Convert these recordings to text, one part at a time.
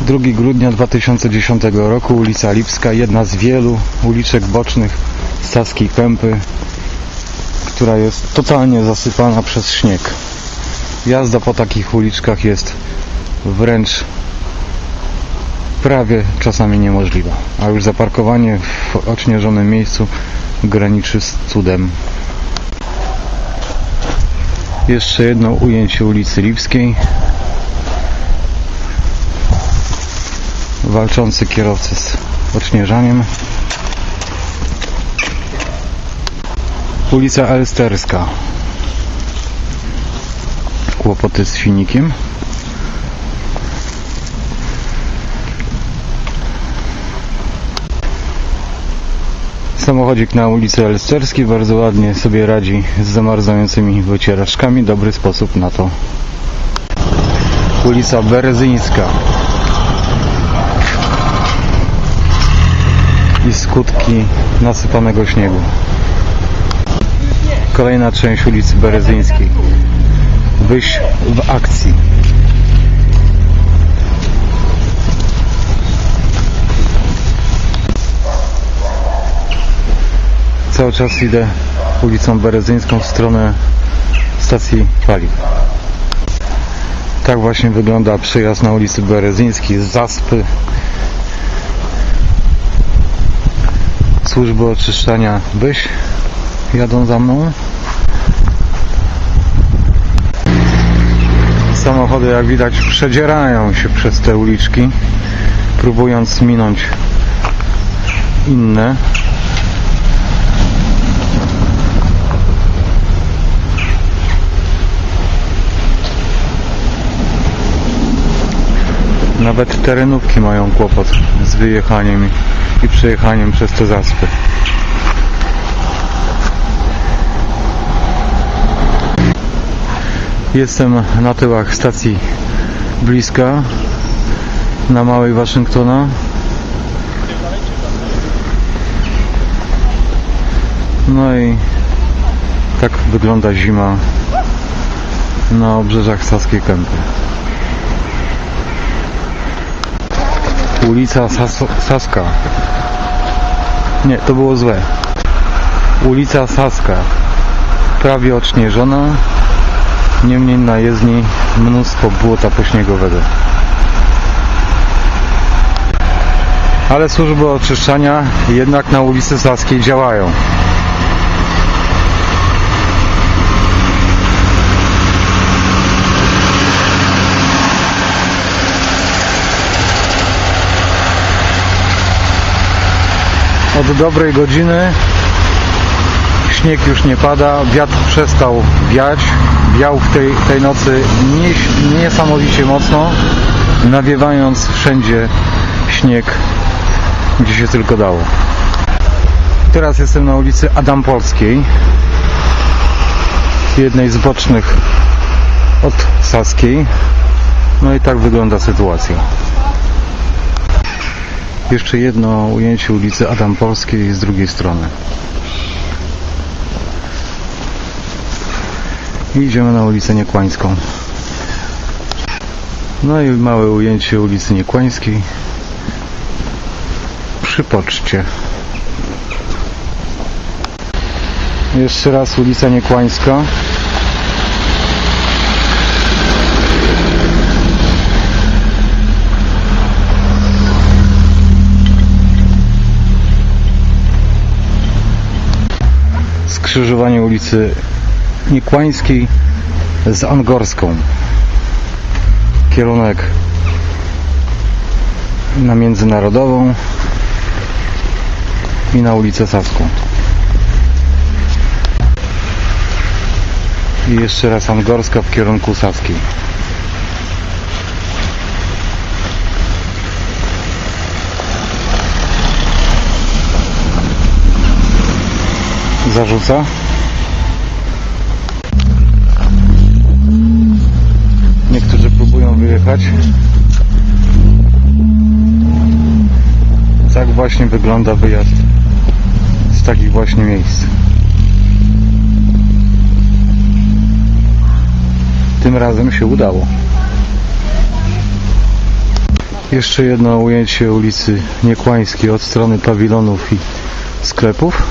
2 grudnia 2010 roku, ulica Lipska, jedna z wielu uliczek bocznych Saskiej Kępy, która jest totalnie zasypana przez śnieg. Jazda po takich uliczkach jest wręcz prawie czasami niemożliwa, a już zaparkowanie w odśnieżonym miejscu graniczy z cudem. Jeszcze jedno ujęcie ulicy Lipskiej. Walczący kierowcy z odśnieżaniem. Ulica Elsterska. Kłopoty z silnikiem. Samochodzik na ulicy Elsterskiej bardzo ładnie sobie radzi z zamarzającymi wycieraczkami. Dobry sposób na to. Ulica Berezyńska. I skutki nasypanego śniegu. Kolejna część ulicy Berezyńskiej. Wyjść w akcji. Cały czas idę ulicą Berezyńską w stronę stacji paliw. Tak właśnie wygląda przejazd na ulicy Berezyńskiej z Zaspy. Służby oczyszczania Byś jadą za mną. Samochody jak widać przedzierają się przez te uliczki, próbując minąć inne. Nawet terenówki mają kłopot z wyjechaniem i przejechaniem przez te zaspy. Jestem na tyłach stacji bliska na Małej Waszyngtona. No i tak wygląda zima na obrzeżach Saskiej Kępy. Ulica Sas Saska. Nie, to było złe. Ulica Saska. Prawie odśnieżona. Niemniej na jezdni mnóstwo błota pośniegowego. Ale służby oczyszczania jednak na ulicy Saskiej działają. Od dobrej godziny śnieg już nie pada, wiatr przestał wiać. Wiał w tej, tej nocy nie, niesamowicie mocno, nawiewając wszędzie śnieg, gdzie się tylko dało. Teraz jestem na ulicy Adampolskiej, jednej z bocznych od Saskiej. No i tak wygląda sytuacja. Jeszcze jedno ujęcie ulicy Adampolskiej z drugiej strony. I idziemy na ulicę Niekłańską. No i małe ujęcie ulicy Niekłańskiej przy poczcie. Jeszcze raz ulica Niekłańska. Skrzyżowanie ulicy Niekłańskiej z Angorską. Kierunek na Międzynarodową i na ulicę Saską. I jeszcze raz Angorska w kierunku Saskiej. Zarzuca. Niektórzy próbują wyjechać. Tak właśnie wygląda wyjazd z takich właśnie miejsc. Tym razem się udało. Jeszcze jedno ujęcie ulicy Niekłańskiej od strony pawilonów i sklepów.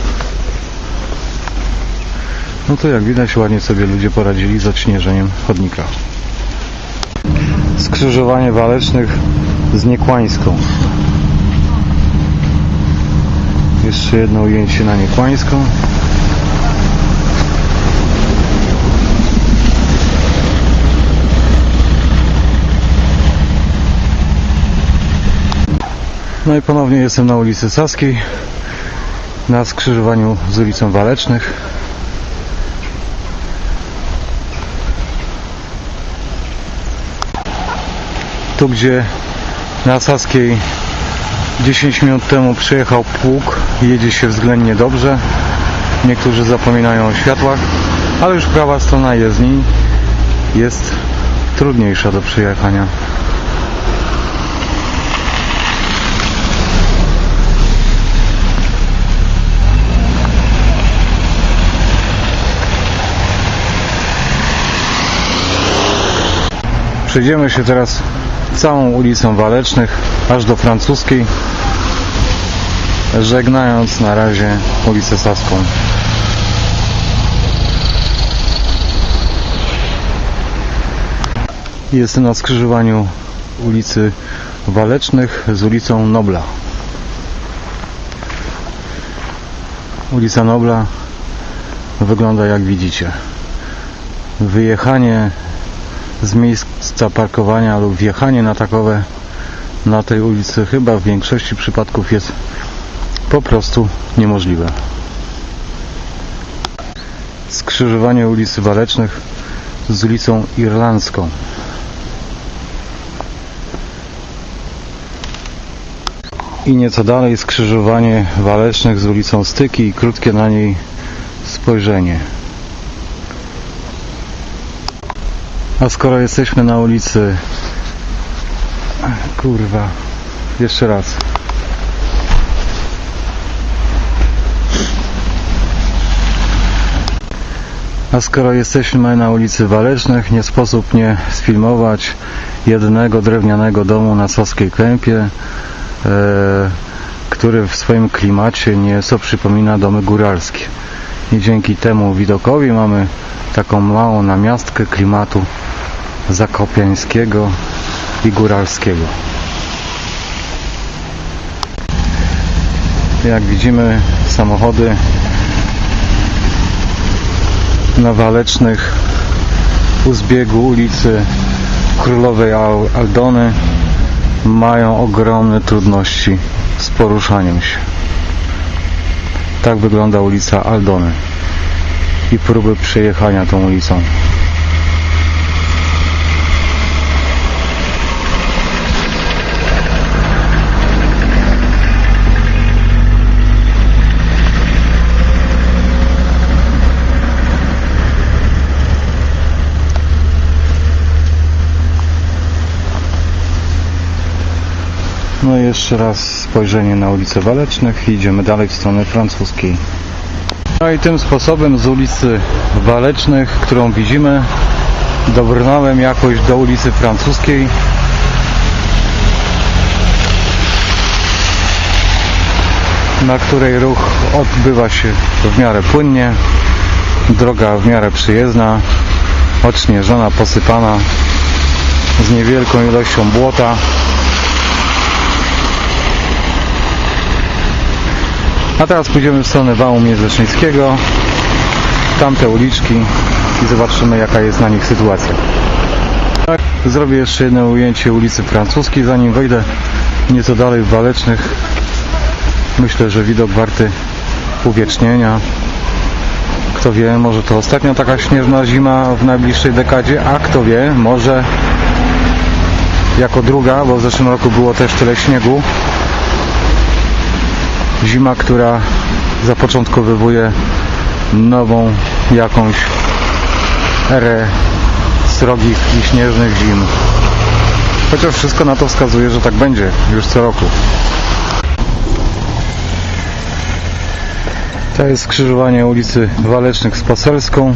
No to jak widać ładnie sobie ludzie poradzili z odśnieżeniem chodnika. Skrzyżowanie Walecznych z Niekłańską. Jeszcze jedno ujęcie na Niekłańską. No i ponownie jestem na ulicy Saskiej na skrzyżowaniu z ulicą Walecznych. Tu gdzie na Saskiej 10 minut temu przyjechał pług jedzie się względnie dobrze. Niektórzy zapominają o światłach, ale już prawa strona jezdni jest trudniejsza do przejechania. Przejdziemy się teraz całą ulicą Walecznych aż do francuskiej, żegnając na razie ulicę Saską. Jestem na skrzyżowaniu ulicy Walecznych z ulicą Nobla. Ulica Nobla wygląda jak widzicie. Wyjechanie z miejsca parkowania lub wjechanie na takowe na tej ulicy chyba w większości przypadków jest po prostu niemożliwe. Skrzyżowanie ulicy Walecznych z ulicą Irlandzką. I nieco dalej skrzyżowanie Walecznych z ulicą Styki i krótkie na niej spojrzenie. A skoro jesteśmy na ulicy kurwa jeszcze raz A skoro jesteśmy na ulicy Walecznych, nie sposób nie sfilmować jednego drewnianego domu na Saskiej Kępie, e, który w swoim klimacie nieco przypomina domy góralskie. I dzięki temu widokowi mamy taką małą namiastkę klimatu zakopiańskiego i góralskiego. Jak widzimy samochody na Walecznych u zbiegu ulicy Królowej Al- Aldony mają ogromne trudności z poruszaniem się. Tak wygląda ulica Aldony i próby przejechania tą ulicą. No i jeszcze raz spojrzenie na ulicę Walecznych i idziemy dalej w stronę francuskiej. No i tym sposobem z ulicy Walecznych, którą widzimy, dobrnąłem jakoś do ulicy Francuskiej. na której ruch odbywa się w miarę płynnie, droga w miarę przyjezdna, odśnieżona, posypana z niewielką ilością błota. A teraz pójdziemy w stronę wału Międzyczyńskiego, w tamte uliczki i zobaczymy jaka jest na nich sytuacja. Tak, zrobię jeszcze jedno ujęcie ulicy Francuskiej, zanim wejdę nieco dalej w Walecznych. Myślę, że widok warty uwiecznienia. Kto wie, może to ostatnia taka śnieżna zima w najbliższej dekadzie, a kto wie, może jako druga, bo w zeszłym roku było też tyle śniegu, zima, która zapoczątkowywuje nową jakąś erę srogich i śnieżnych zim. Chociaż wszystko na to wskazuje, że tak będzie już co roku. To jest skrzyżowanie ulicy Walecznych z Poselską.